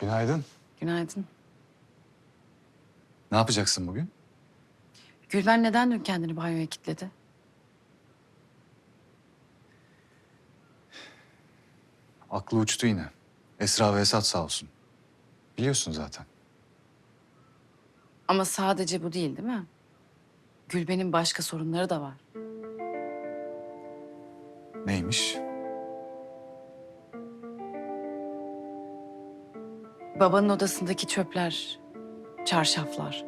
Günaydın. Günaydın. Ne yapacaksın bugün? Gülben neden dün kendini banyoya kilitledi? Aklı uçtu yine. Esra ve Esat sağ olsun. Biliyorsun zaten. Ama sadece bu değil değil mi? Gülben'in başka sorunları da var. Neymiş? Babanın odasındaki çöpler, çarşaflar.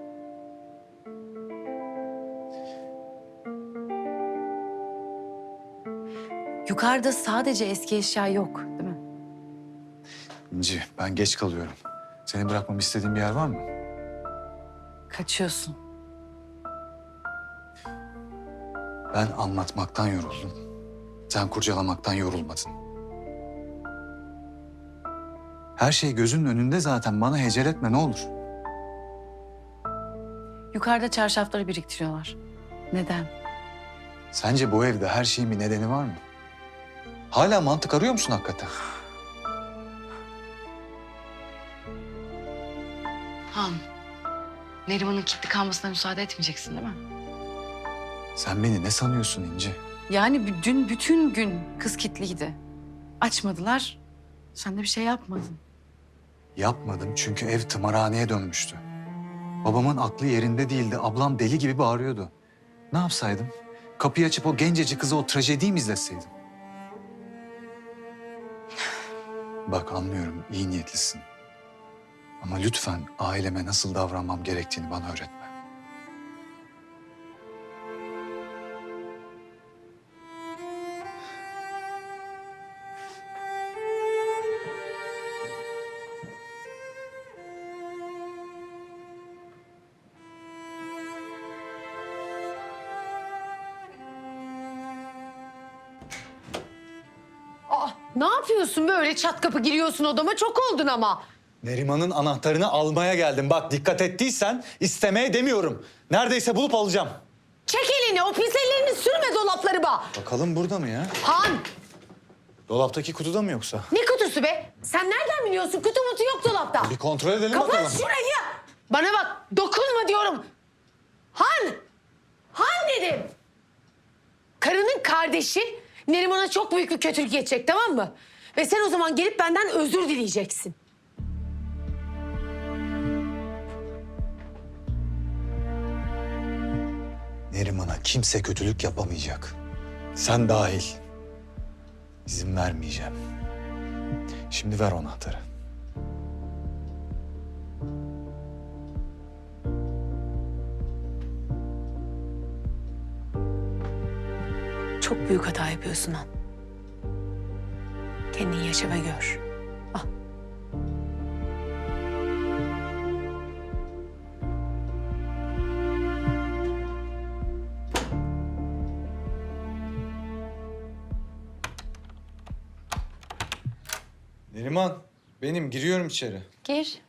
Yukarıda sadece eski eşya yok değil mi? İnci, ben geç kalıyorum. Seni bırakmamı istediğin bir yer var mı? Kaçıyorsun. Ben anlatmaktan yoruldum. Sen kurcalamaktan yorulmadın. Her şey gözünün önünde zaten. Bana hecel etme ne olur. Yukarıda çarşafları biriktiriyorlar. Neden? Sence bu evde her şeyin bir nedeni var mı? Hala mantık arıyor musun hakikaten? Han, Neriman'ın kilitli kalmasına müsaade etmeyeceksin değil mi? Sen beni ne sanıyorsun İnci? Yani dün bütün gün kız kilitliydi. Açmadılar. Sen de bir şey yapmadın. Yapmadım çünkü ev tımarhaneye dönmüştü. Babamın aklı yerinde değildi. Ablam deli gibi bağırıyordu. Ne yapsaydım? Kapıyı açıp o gencecik kızı o trajediyi mi izletseydim? Bak anlıyorum iyi niyetlisin. Ama lütfen aileme nasıl davranmam gerektiğini bana öğretme. Ne yapıyorsun böyle çat kapı giriyorsun odama çok oldun ama. Neriman'ın anahtarını almaya geldim. Bak dikkat ettiysen istemeye demiyorum. Neredeyse bulup alacağım. Çek elini o pis ellerini sürme dolaplarıma. Bakalım burada mı ya? Han Dolaptaki kutuda mı yoksa? ne kutusu be? Sen nereden biliyorsun kutu mutu yok dolapta. Bir kontrol edelim Kapat bakalım. şurayı. Bana bak dokunma diyorum. Han! Han dedim. Karının kardeşi Neriman'a çok büyük bir kötülük edecek tamam mı? Ve sen o zaman gelip benden özür dileyeceksin. Neriman'a kimse kötülük yapamayacak. Sen dahil. İzin vermeyeceğim. Şimdi ver o anahtarı. Çok büyük hata yapıyorsun Han. Kendin yaşa ve gör. Al. Neriman benim giriyorum içeri. Gir.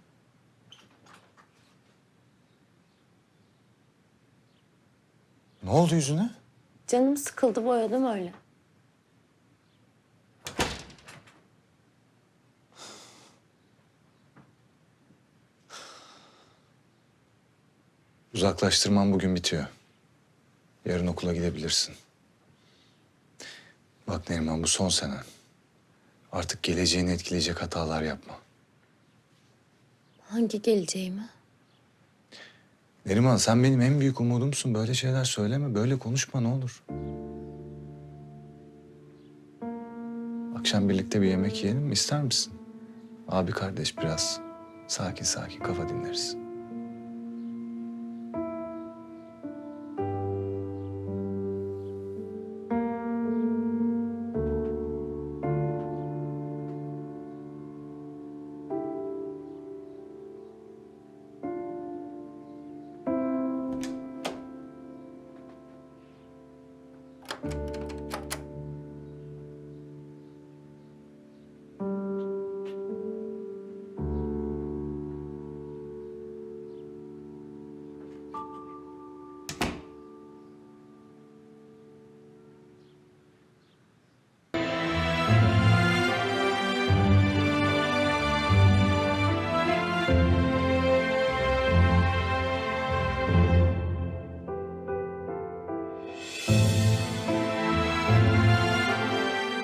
Ne oldu yüzüne? Canım sıkıldı boyadım öyle. Uzaklaştırman bugün bitiyor. Yarın okula gidebilirsin. Bak Neriman bu son senen. Artık geleceğini etkileyecek hatalar yapma. Hangi geleceğimi? Neriman sen benim en büyük umudumsun. Böyle şeyler söyleme, böyle konuşma ne olur. Akşam birlikte bir yemek yiyelim mi? İster misin? Abi kardeş biraz sakin sakin kafa dinleriz.